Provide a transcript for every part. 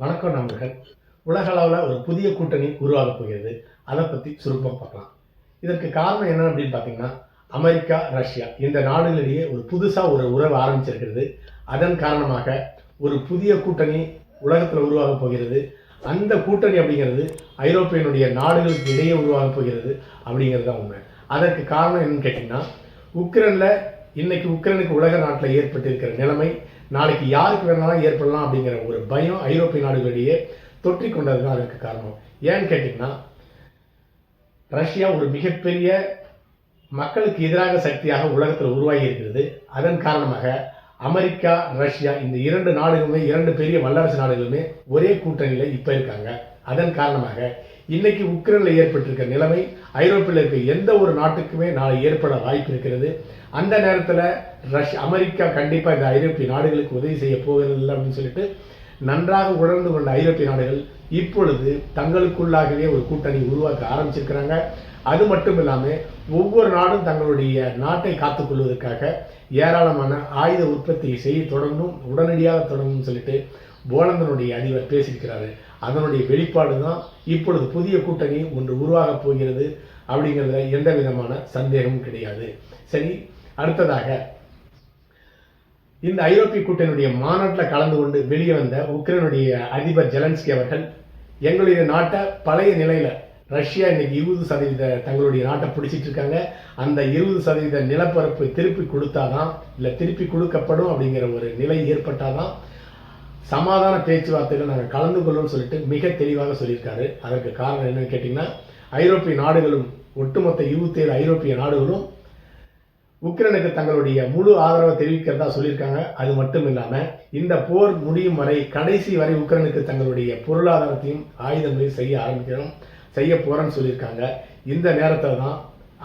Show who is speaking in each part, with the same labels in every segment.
Speaker 1: வணக்கம் நண்பர்கள். உலகளவில் ஒரு புதிய கூட்டணி உருவாக போகிறது. அதை பற்றி சுருப்பம் பார்க்கலாம். இதற்கு காரணம் என்ன அப்படின்னு பார்த்தீங்கன்னா அமெரிக்கா ரஷ்யா இந்த நாடுகளிடையே ஒரு புதுசாக ஒரு உறவு ஆரம்பிச்சிருக்கிறது. அதன் காரணமாக ஒரு புதிய கூட்டணி உலகத்தில் உருவாக போகிறது. அந்த கூட்டணி அப்படிங்கிறது ஐரோப்பியனுடைய நாடுகளுக்கு இடையே உருவாக போகிறது அப்படிங்கிறது தான் உண்மை. அதற்கு காரணம் என்னன்னு கேட்டிங்கன்னா உக்ரைனில் இன்னைக்கு உக்ரைனுக்கு உலக நாட்டில் ஏற்பட்டிருக்கிற நிலைமை நாளைக்கு யாருக்கு வேணாலும் ஏற்படலாம் அப்படிங்கிற ஒரு பயம் ஐரோப்பிய நாடுகளிடையே தொற்றிக் கொண்டது தான் அதற்கு காரணம். ஏன்னு கேட்டிங்கன்னா ரஷ்யா ஒரு மிகப்பெரிய மக்களுக்கு எதிராக சக்தியாக உலகத்தில் உருவாகி இருக்கிறது. அதன் காரணமாக அமெரிக்கா ரஷ்யா இந்த இரண்டு நாடுகளுமே இரண்டு பெரிய வல்லரசு நாடுகளுமே ஒரே கூட்டணியில் இப்போ இருக்காங்க. அதன் காரணமாக இன்னைக்கு உக்ரைனில் ஏற்பட்டிருக்க நிலைமை ஐரோப்பியில் இருக்க எந்த ஒரு நாட்டுக்குமே நாளை ஏற்பட வாய்ப்பு இருக்கிறது. அந்த நேரத்தில் ரஷ் அமெரிக்கா கண்டிப்பாக இந்த ஐரோப்பிய நாடுகளுக்கு உதவி செய்ய போகிறது இல்லை அப்படின்னு சொல்லிட்டு நன்றாக உணர்ந்து கொண்ட ஐரோப்பிய நாடுகள் இப்பொழுது தங்களுக்குள்ளாகவே ஒரு கூட்டணி உருவாக்க ஆரம்பிச்சிருக்கிறாங்க. அது மட்டும் இல்லாமல் ஒவ்வொரு நாடும் தங்களுடைய நாட்டை காத்துக்கொள்வதற்காக ஏராளமான ஆயுத உற்பத்தியை செய்ய தொடங்கணும் உடனடியாக தொடங்கணும்னு சொல்லிட்டு போலந்தனுடைய அதிபர் பேசியிருக்கிறாரு. அதனுடைய வெளிப்பாடு தான் இப்பொழுது புதிய கூட்டணி ஒன்று உருவாகப் போகிறது அப்படிங்கிறதுல எந்த விதமான சந்தேகமும் கிடையாது. சரி அடுத்ததாக இந்த ஐரோப்பிய கூட்டணியுடைய மாநாட்டில் கலந்து கொண்டு வெளியே வந்த உக்ரைனுடைய அதிபர் ஜெலன்ஸ்கி அவர்கள் எங்களுடைய நாட்டை பழைய நிலையில் ரஷ்யா இன்னைக்கு இருபது சதவீத தங்களுடைய நாட்டை பிடிச்சிட்டு இருக்காங்க. அந்த இருபது சதவீத நிலப்பரப்பை திருப்பி கொடுத்தாதான் இல்லை திருப்பி கொடுக்கப்படும் அப்படிங்கிற ஒரு நிலை ஏற்பட்டாதான் சமாதான பேச்சுவார்த்தையில் நாங்கள் கலந்து கொள்ளும்னு சொல்லிட்டு மிக தெளிவாக சொல்லியிருக்காரு. அதற்கு காரணம் என்னன்னு கேட்டிங்கன்னா ஐரோப்பிய நாடுகளும் ஒட்டுமொத்த இருபத்தேழு ஐரோப்பிய நாடுகளும் உக்ரைனுக்கு தங்களுடைய முழு ஆதரவை தெரிவிக்கிறதா சொல்லியிருக்காங்க. அது மட்டும் இல்லாமல் இந்த போர் முடியும் வரை கடைசி வரை உக்ரைனுக்கு தங்களுடைய பொருளாதாரத்தையும் ஆயுதங்களையும் செய்ய ஆரம்பிக்கணும் செய்ய போகிறேன்னு சொல்லியிருக்காங்க. இந்த நேரத்தில் தான்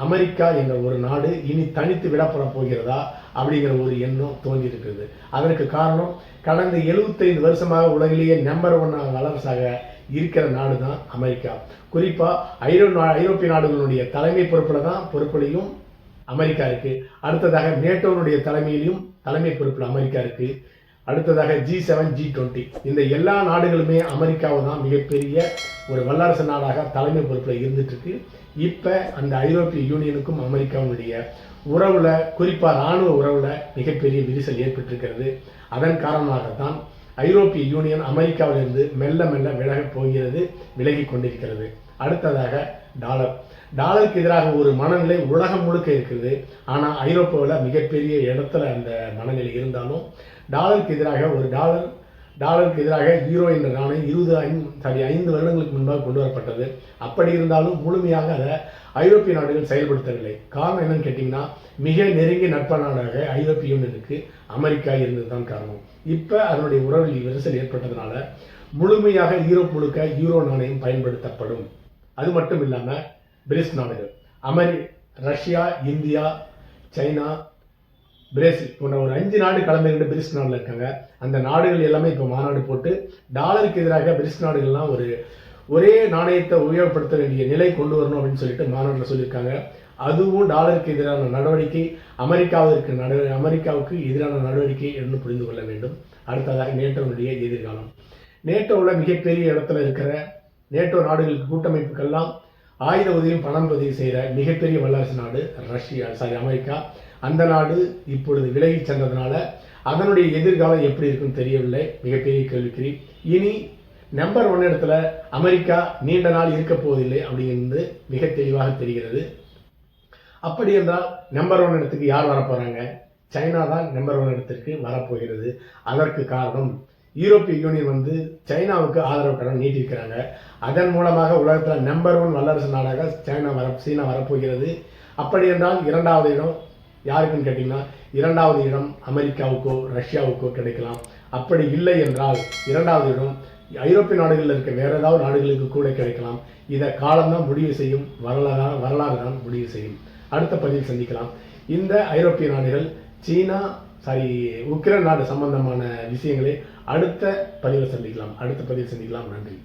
Speaker 1: அமெரிக்கா என்ற ஒரு நாடு இனி தனித்து விடப்பட போகிறதா? அப்படிங்கிற ஒரு எண்ணம் தோன்றி இருக்கிறது அதற்கு காரணம் கடந்த எழுபத்தைந்து வருஷமாக உலகிலேயே நம்பர் ஒன் வல்லரசாக இருக்கிற நாடு தான் அமெரிக்கா. குறிப்பாக ஐரோ ஐரோப்பிய நாடுகளுடைய தலைமை பொறுப்பில் தான் பொறுப்புலையும் அமெரிக்கா இருக்கு. அடுத்ததாக நேட்டோனுடைய தலைமையிலையும் தலைமை பொறுப்பில் அமெரிக்கா இருக்கு. அடுத்ததாக ஜி செவன் ஜி டுவெண்ட்டி இந்த எல்லா நாடுகளுமே அமெரிக்காவை தான் மிகப்பெரிய ஒரு வல்லரசு நாடாக தலைமை பொறுப்பில் இருந்துட்டுருக்கு. இப்போ அந்த ஐரோப்பிய யூனியனுக்கும் அமெரிக்காவுடைய உறவில் குறிப்பாக இராணுவ உறவில் மிகப்பெரிய விரிசல் ஏற்பட்டிருக்கிறது. அதன் காரணமாகத்தான் ஐரோப்பிய யூனியன் அமெரிக்காவிலிருந்து மெல்ல மெல்ல விலகப் போகிறது விலகி கொண்டிருக்கிறது. அடுத்ததாக டாலர். டாலருக்கு எதிராக ஒரு மனநிலை உலகம் முழுக்க இருக்குது ஆனால் ஐரோப்பாவில் மிகப்பெரிய இடத்துல அந்த மனநிலை இருந்தாலும் டாலருக்கு எதிராக ஒரு டாலர் டாலருக்கு எதிராக ஈரோ என்ற நாணயம் இருபது ஐந்து சாரி ஐந்து வருடங்களுக்கு முன்பாக கொண்டு வரப்பட்டது. அப்படி இருந்தாலும் முழுமையாக அதை ஐரோப்பிய நாடுகள் செயல்படுத்தவில்லை. காரணம் என்னன்னு கேட்டிங்கன்னா மிக நெருங்கிய நட்ப நாடாக ஐரோப்பிய யூனியனுக்கு அமெரிக்கா இருந்தது தான் காரணம். இப்போ அதனுடைய உறவில் விரிசல் ஏற்பட்டதுனால முழுமையாக யூரோப் முழுக்க யூரோ நாணயம் பயன்படுத்தப்படும். அது மட்டும் இல்லாமல் பிரிக்ஸ் நாடுகள் அமெரி ரஷ்யா இந்தியா சைனா பிரேசில். போன்ற ஒரு அஞ்சு நாடு கலந்துகிட்டு பிரிக்ஸ் நாடில் இருக்காங்க. அந்த நாடுகள் எல்லாமே இப்போ மாநாடு போட்டு டாலருக்கு எதிராக பிரிக்ஸ் நாடுகள்லாம் ஒரு ஒரே நாணயத்தை உபயோகப்படுத்த வேண்டிய நிலை கொண்டு வரணும் அப்படின்னு சொல்லிட்டு மாநாட்டில் சொல்லியிருக்காங்க. அதுவும் டாலருக்கு எதிரான நடவடிக்கை அமெரிக்காவிற்கு நட அமெரிக்காவுக்கு எதிரான நடவடிக்கை என்று புரிந்து கொள்ள வேண்டும். அடுத்ததாக நேட்டோனுடைய எதிர்காலம். நேட்டோவில் மிகப்பெரிய இடத்துல இருக்கிற நேட்டோ நாடுகளுக்கு கூட்டமைப்புக்கெல்லாம் ஆயுத உதவியும் பணம் உதவி செய்கிற மிகப்பெரிய வல்லரசு நாடு ரஷ்யா சாரி அமெரிக்கா. அந்த நாடு இப்பொழுது விலகி சென்றதுனால அதனுடைய எதிர்காலம் எப்படி இருக்குன்னு தெரியவில்லை. மிகப்பெரிய கேள்விக்குறி. இனி நம்பர் ஒன் இடத்துல அமெரிக்கா நீண்ட நாள் இருக்க போவதில்லை அப்படிங்கிறது மிக தெளிவாக தெரிகிறது. அப்படி என்றால் நம்பர் ஒன் இடத்துக்கு யார் வரப்போகிறாங்க சைனா தான் நம்பர் ஒன் இடத்திற்கு வரப்போகிறது அதற்கு காரணம் யூரோப்பிய யூனியன் வந்து சைனாவுக்கு ஆதரவு கடன் நீட்டிருக்கிறாங்க. அதன் மூலமாக உலகத்தில் நம்பர் ஒன் வல்லரசு நாடாக சைனா வர சீனா வரப்போகிறது. அப்படி என்றால் இரண்டாவது இடம் யாருக்குன்னு கேட்டிங்கன்னா இரண்டாவது இடம் அமெரிக்காவுக்கோ ரஷ்யாவுக்கோ கிடைக்கலாம். அப்படி இல்லை என்றால் இரண்டாவது இடம் ஐரோப்பிய நாடுகளில் இருக்க வேறு ஏதாவது நாடுகளுக்கு கூட கிடைக்கலாம். இதை காலம்தான் முடிவு செய்யும். வரலாறு வரலாறு தான் முடிவு செய்யும். அடுத்த பதிவில் சந்திக்கலாம். இந்த ஐரோப்பிய நாடுகள் சீனா சாரி உக்ரைன் நாடு சம்பந்தமான விஷயங்களை அடுத்த பதிவில் சந்திக்கலாம். அடுத்த பதிவில் சந்திக்கலாம். நன்றி.